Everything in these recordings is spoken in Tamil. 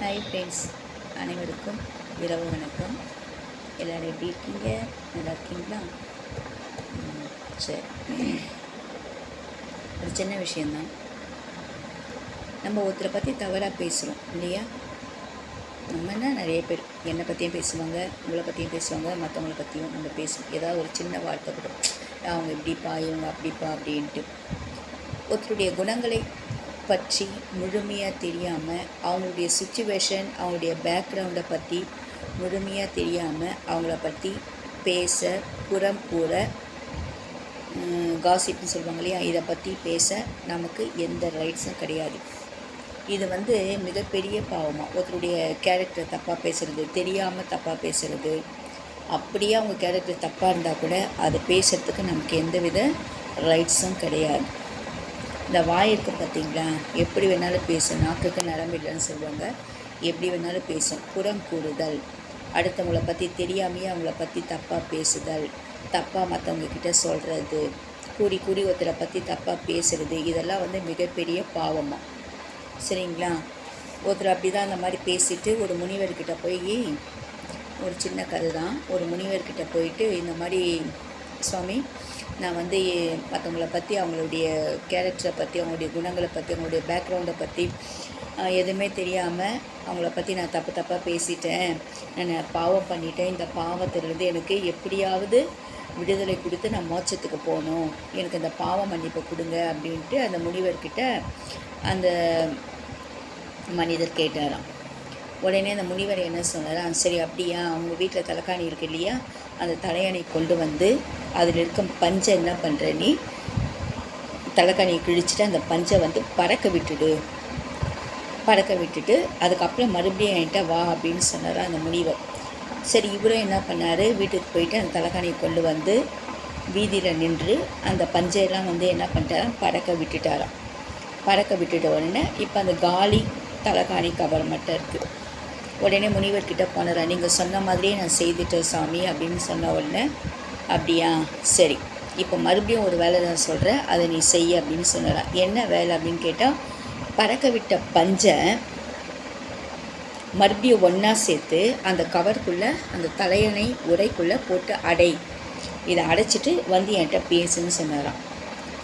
ஹாய் ஃப்ரெண்ட்ஸ் அனைவருக்கும் இரவு வணக்கம். எல்லோரும் எப்படி இருக்கீங்க? நல்லா இருக்கீங்களா? சரி. ஒரு சின்ன விஷயந்தான் நம்ம ஒருத்தரை பற்றி தவறாக பேசுகிறோம் இல்லையா? நம்மனா நிறைய பேர் என்னை பற்றியும் பேசுவாங்க உங்களை பற்றியும் பேசுவாங்க மற்றவங்கள பற்றியும் நம்ம பேசுவோம் ஏதாவது ஒரு சின்ன வார்த்தை கூட அவங்க இப்படிப்பா இவங்க அப்படிப்பா அப்படின்ட்டு. ஒருத்தருடைய குணங்களை பற்றி முழுமையாக தெரியாமல் அவங்களுடைய சுச்சுவேஷன் அவங்களுடைய பேக்ரவுண்டை பற்றி முழுமையாக தெரியாமல் அவங்கள பற்றி பேச புறம் கூற காசிப்னு சொல்லுவாங்க இல்லையா? இதை பற்றி பேச நமக்கு எந்த ரைட்ஸும் கிடையாது. இது வந்து மிகப்பெரிய பாவமாக ஒருத்தருடைய கேரக்டர் தப்பாக பேசுகிறது தெரியாமல் தப்பாக பேசுகிறது அப்படியே அவங்க கேரக்டர் தப்பாக இருந்தால் கூட அதை பேசுகிறதுக்கு நமக்கு எந்த வித ரைட்ஸும் கிடையாது. இந்த வாய் இருக்கு பார்த்தீங்களா? எப்படி வேணாலும் பேசும் நாக்குக்கு நரம்பு இல்லைன்னு சொல்லுவாங்க. எப்படி வேணாலும் பேசும் புறம் கூறுதல். அடுத்தவங்கள பற்றி தெரியாமையே அவங்கள பற்றி தப்பாக பேசுதல். தப்பாக மற்றவங்கக்கிட்ட சொல்கிறது கூடி கூடி ஒருத்தரை பற்றி தப்பாக பேசுறது. இதெல்லாம் வந்து மிகப்பெரிய பாவமாக சரிங்களா? ஒருத்தர் அப்படி தான் அந்த மாதிரி பேசிட்டு ஒரு முனிவர்கிட்ட போய் ஒரு சின்ன கதை தான் ஒரு முனிவர்கிட்ட போயிட்டு இந்த மாதிரி சுவாமி நான் வந்து மற்றவங்கள பற்றி அவங்களுடைய கேரக்டரை பற்றி அவங்களுடைய குணங்களை பற்றி அவங்களுடைய பேக்ரவுண்டை பற்றி எதுவுமே தெரியாமல் அவங்கள பற்றி நான் தப்பு தப்பாக பேசிட்டேன். நான் பாவம் பண்ணிட்டேன். இந்த பாவத்திலிருந்து எனக்கு எப்படியாவது விடுதலை கொடுத்து நான் மோட்சத்துக்கு போகணும். எனக்கு இந்த பாவ மன்னிப்பை கொடுங்க அப்படின்ட்டு அந்த முனிவர்கிட்ட அந்த மனிதர் கேட்டாராம். உடனே அந்த முனிவர் என்ன சொன்னார்? சரி அப்படியா? அவங்க வீட்டில் தலைக்காணி இருக்கு இல்லையா? அந்த தலையணை கொண்டு வந்து அதில் இருக்கும் பஞ்சை என்ன பண்ணுற நீ? தலைக்காணியை கிழிச்சிட்டு அந்த பஞ்சை வந்து பறக்க விட்டுடு. பறக்க விட்டுட்டு அதுக்கப்புறம் மறுபடியும் என்கிட்ட வா அப்படின்னு சொன்னார் அந்த முனிவர். சரி இவரும் என்ன பண்ணார்? வீட்டுக்கு போயிட்டு அந்த தலைக்காணியை கொண்டு வந்து வீதியில் நின்று அந்த பஞ்சையெல்லாம் வந்து என்ன பண்ணிட்டாராம்? பறக்க விட்டுட்டாராம். பறக்க விட்டுட்ட உடனே இப்போ அந்த காலி தலைகாணி கவர் மட்டும் இருக்குது உடனே முனிவர்கிட்ட போனாரா. நீங்கள் சொன்ன மாதிரியே நான் செய்துட்டேன் சாமி அப்படின்னு சொன்ன உடனே அப்படியா? சரி. இப்போ மறுபடியும் ஒரு வேலை நான் சொல்கிறேன் அதை நீ செய் அப்படின்னு சொன்னாராம் என்ன வேலை? அப்படின்னு கேட்டால் பறக்க விட்ட பஞ்சை மறுபடியும் ஒன்றா சேர்த்து அந்த கவருக்குள்ளே அந்த தலையணை உரைக்குள்ளே போட்டு அடை. இதை அடைச்சிட்டு வந்து என்கிட்ட பேசுன்னு சொன்னாராம்.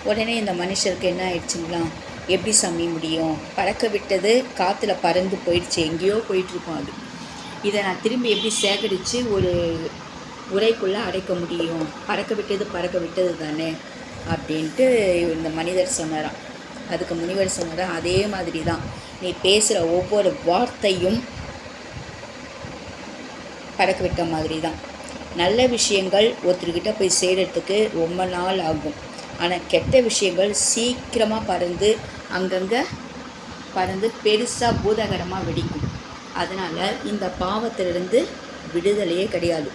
உடனே இந்த மனுஷருக்கு என்ன ஆயிடுச்சுங்களா? எப்படி சாமி முடியும்? பறக்க விட்டது காற்றுல பறந்து போயிடுச்சு எங்கேயோ போயிட்டுருக்கோம் அது. இதை நான் திரும்பி எப்படி சேகரித்து ஒரு உரைக்குள்ளே அடைக்க முடியும்? பறக்க விட்டது பறக்க விட்டது தானே? அப்படின்ட்டு இந்த மனிதர் சொன்னாராம். அதுக்கு முனிவர் சொன்னாரா அதே மாதிரி தான் நீ பேசுகிற ஒவ்வொரு வார்த்தையும் பறக்க விட்ட மாதிரி தான் நல்ல விஷயங்கள் ஒருத்தர்கிட்ட போய் சேர்கிறதுக்கு ரொம்ப நாள் ஆகும். ஆனால் கெட்ட விஷயங்கள் சீக்கிரமாக பறந்து அங்கங்கே பறந்து பெருசாக பூதகரமாக வெடிக்கும். அதனால் இந்த பாவத்திலிருந்து விடுதலையே கிடையாது.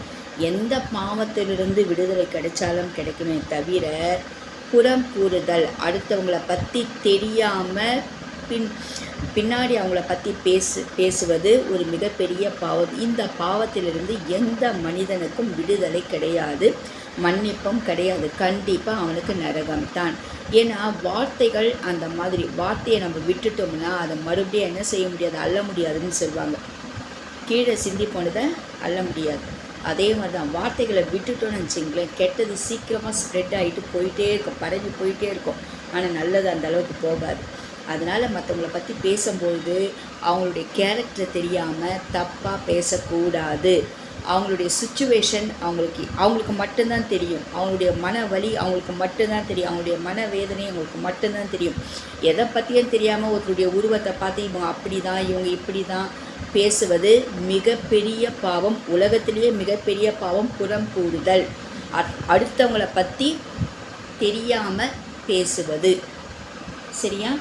எந்த பாவத்திலிருந்து விடுதலை கிடைச்சாலும் கிடைக்குமே தவிர புறம் கூறுதல் அடுத்தவங்கள பற்றி தெரியாமல் பின் பின்னாடி அவங்கள பற்றி பேசு பேசுவது ஒரு மிகப்பெரிய பாவம். இந்த பாவத்திலிருந்து எந்த மனிதனுக்கும் விடுதலை கிடையாது. மன்னிப்பும் கிடையாது. கண்டிப்பாக அவனுக்கு நரகம்தான். ஏன்னா வார்த்தைகள் அந்த மாதிரி வார்த்தையை நம்ம விட்டுட்டோம்னா அதை மறுபடியும் என்ன செய்ய முடியாது? அள்ள முடியாதுன்னு சொல்லுவாங்க கீழே சிந்தி போனதை அள்ள முடியாது. அதே மாதிரி தான் வார்த்தைகளை விட்டுட்டோம்னு வச்சிங்களேன் கெட்டது சீக்கிரமாக ஸ்ப்ரெட் ஆகிட்டு போயிட்டே இருக்கும். பரவி போயிட்டே இருக்கும். ஆனால் நல்லது அந்த அளவுக்கு போகாது. அதனால் மற்றவங்கள பற்றி பேசும்போது அவங்களுடைய கேரக்டர் தெரியாமல் தப்பாக பேசக்கூடாது. அவங்களுடைய சுச்சுவேஷன் அவங்களுக்கு அவங்களுக்கு மட்டும்தான் தெரியும். அவங்களுடைய மன வலி அவங்களுக்கு மட்டும்தான் தெரியும். அவங்களுடைய மன வேதனை அவங்களுக்கு மட்டும்தான் தெரியும். எதை பற்றியும் தெரியாமல் ஒருத்தருடைய உருவத்தை பார்த்து இவங்க அப்படி தான் இவங்க இப்படி தான் பேசுவது மிகப்பெரிய பாவம். உலகத்திலேயே மிகப்பெரிய பாவம் புறம் கூடுதல். அடுத்தவங்களை பற்றி தெரியாமல் பேசுவது. சரியா?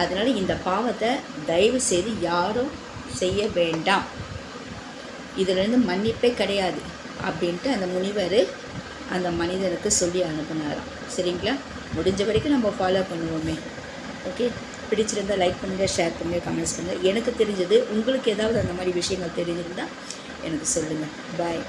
அதனால் இந்த பாவத்தை தயவு செய்து யாரும் செய்ய வேண்டாம். இதிலிருந்து மன்னிப்பே கிடையாது அப்படின்ட்டு அந்த முனிவர் அந்த மனிதனுக்கு சொல்லி அனுப்புனாராம் சரிங்களா? முடிஞ்ச வரைக்கும் நம்ம ஃபாலோ பண்ணுவோமே. ஓகே பிடிச்சிருந்தா லைக் பண்ணுங்கள் ஷேர் பண்ணுங்கள் கமெண்ட்ஸ் பண்ணுங்கள் எனக்கு தெரிஞ்சது உங்களுக்கு ஏதாவது அந்த மாதிரி விஷயங்கள் தெரிஞ்சிருந்தால் எனக்கு சொல்லுங்கள் பாய்